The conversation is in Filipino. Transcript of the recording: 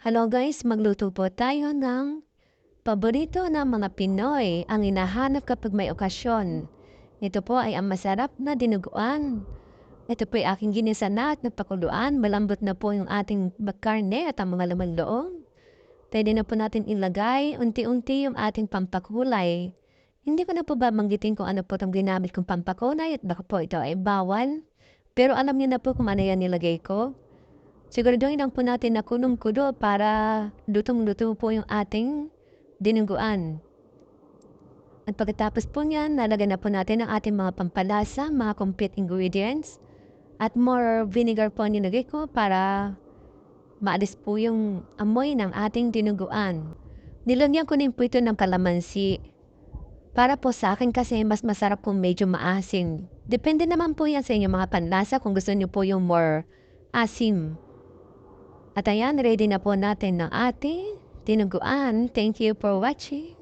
Hello guys, magluto po tayo ng paborito ng mga Pinoy, ang hinahanap kapag may okasyon. Ito po ay ang masarap na dinuguan. Ito po ay aking ginisa na at napakuluan. Malambot na po yung ating karne at ang mga laman loob. Pwede na po natin ilagay unti-unti yung ating pampakulay. Hindi ko na po babanggitin kung ano po itong ginamit kong pampakulay at baka po ito ay bawal. Pero alam niyo na po kung ano yan nilagay ko. Siguraduhin lang po natin na kunong-kulo para lutong-luto po yung ating dinuguan. At pagkatapos po niyan, lalagyan na po natin ang ating mga pampalasa, mga complete ingredients. At more vinegar po nilagay ko para maalis po yung amoy ng ating dinuguan. Nilagyan ko din po ito ng kalamansi. Para po sa akin kasi mas masarap kung medyo maasim. Depende naman po yan sa inyong mga panlasa kung gusto niyo po yung more asim. At ayan, ready na po natin ng ating dinuguan. Thank you for watching.